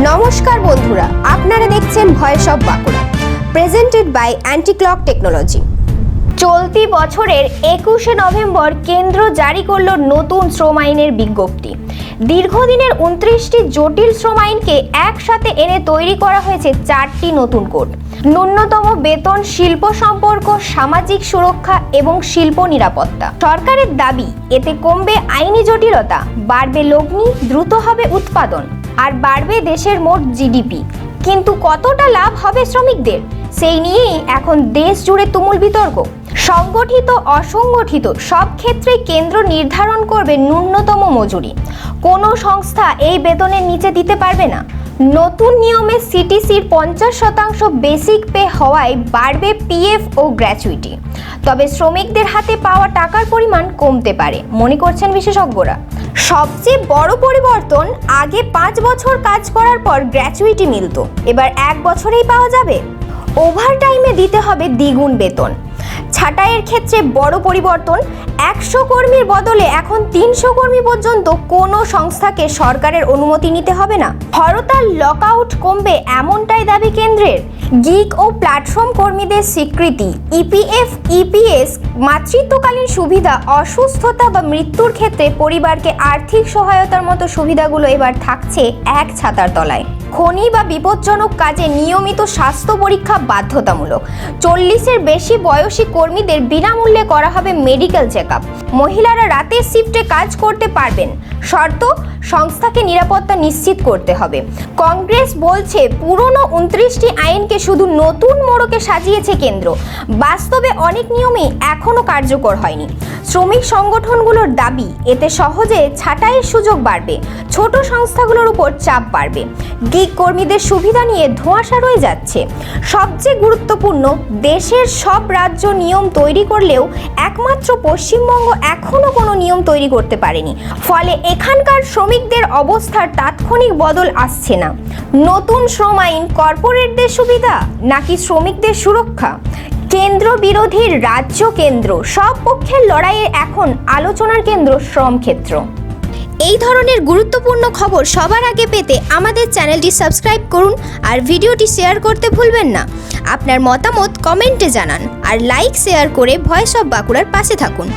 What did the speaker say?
নমস্কার বন্ধুরা, আপনারা দেখছেন voice of Bankura presented by Anticlock technology চলতি বছরের একুশে নভেম্বর কেন্দ্র জারি করল নতুন শ্রম আইনের বিজ্ঞপ্তি। দীর্ঘদিনের উনত্রিশটি জটিল শ্রম আইনকে একসাথে এনে তৈরি করা হয়েছে চারটি নতুন কোড। ন্যূনতম বেতন, শিল্প সম্পর্ক, সামাজিক সুরক্ষা এবং শিল্প নিরাপত্তা। সরকারের দাবি, এতে কমবে আইনি জটিলতা, বাড়বে লগ্নি, দ্রুত হবে উৎপাদন। আর বাড়বে দেশের মোট জিডিপি কিন্তু কতটা লাভ হবে শ্রমিকদের? সেই নিয়েই এখন দেশ জুড়ে তুমুল বিতর্ক। সংগঠিত, অসংগঠিত সব ক্ষেত্রেই কেন্দ্র নির্ধারণ করবে ন্যূনতম মজুরি। কোনো সংস্থা এই বেতনের নিচে দিতে পারবে না। নতুন নিয়মে সিটিসির পঞ্চাশ শতাংশ বেসিক পে হওয়ায় বাড়বে পিএফ ও গ্র্যাচুইটি। তবে শ্রমিকদের হাতে পাওয়া টাকার পরিমাণ কমতে পারে, মনে করছেন বিশেষজ্ঞরা। সবচেয়ে বড় পরিবর্তন, আগে পাঁচ বছর কাজ করার পর গ্র্যাচুইটি মিলত। এবার এক বছরেই পাওয়া যাবে। ওভার টাইমে দিতে হবে দ্বিগুণ বেতন। ছাঁটাইয়ের ক্ষেত্রে বড় পরিবর্তন, একশো কর্মীর বদলে এখন তিনশো কর্মী পর্যন্ত কোনো সংস্থাকে সরকারের অনুমতি নিতে হবে না। হরতাল লকআউট কমবে এমনটাই দাবি কেন্দ্রের। গিগ ও প্ল্যাটফর্ম কর্মীদের স্বীকৃতি, ইপিএফ, ইপিএস, মাতৃত্বকালীন সুবিধা, অসুস্থতা বা মৃত্যুর ক্ষেত্রে পরিবারকে আর্থিক সহায়তার মতো সুবিধাগুলো এবার থাকছে এক ছাতার তলায়। খনি বা বিপজ্জনক কাজে নিয়মিত স্বাস্থ্য পরীক্ষা বাধ্যতামূলক। চল্লিশের বেশি বয়সী কর্মীদের বিনামূল্যে করা হবে মেডিকেল চেক মহিলারা রাতের শিফটে কাজ করতে পারবেন। শর্ত, সংস্থাকে নিরাপত্তা নিশ্চিত করতে হবে। কংগ্রেস বলছে, পুরনো উনত্রিশটি আইনকে শুধু নতুন মোড়কে সাজিয়েছে কেন্দ্র। বাস্তবে অনেক নিয়মই এখনও কার্যকর হয়নি। শ্রমিক সংগঠনগুলোর দাবি, এতে সহজে ছাঁটাইয়ের সুযোগ বাড়বে, ছোট সংস্থাগুলোর উপর চাপ বাড়বে। গিগ কর্মীদের সুবিধা নিয়ে ধোঁয়াশা রয়ে যাচ্ছে। সবচেয়ে গুরুত্বপূর্ণ, দেশের সব রাজ্য নিয়ম তৈরি করলেও একমাত্র পশ্চিমবঙ্গ এখনও কোনো নিয়ম তৈরি করতে পারেনি। ফলে এখানকার শ্রমিকদের অবস্থার তাৎক্ষণিক বদল আসছে না। নতুন শ্রম আইন, কর্পোরেটদের সুবিধা, নাকি শ্রমিকদের সুরক্ষা? কেন্দ্র বিরোধী রাজ্য কেন্দ্র। সব পক্ষের লড়াইয়ের এখন আলোচনার কেন্দ্র শ্রম ক্ষেত্র এই ধরনের গুরুত্বপূর্ণ খবর সবার আগে পেতে আমাদের চ্যানেলটি সাবস্ক্রাইব করুন আর ভিডিওটি শেয়ার করতে ভুলবেন না। আপনার মতামত কমেন্টে জানান আর লাইক শেয়ার করে ভয়েস অব বাঁকুড়ার পাশে থাকুন।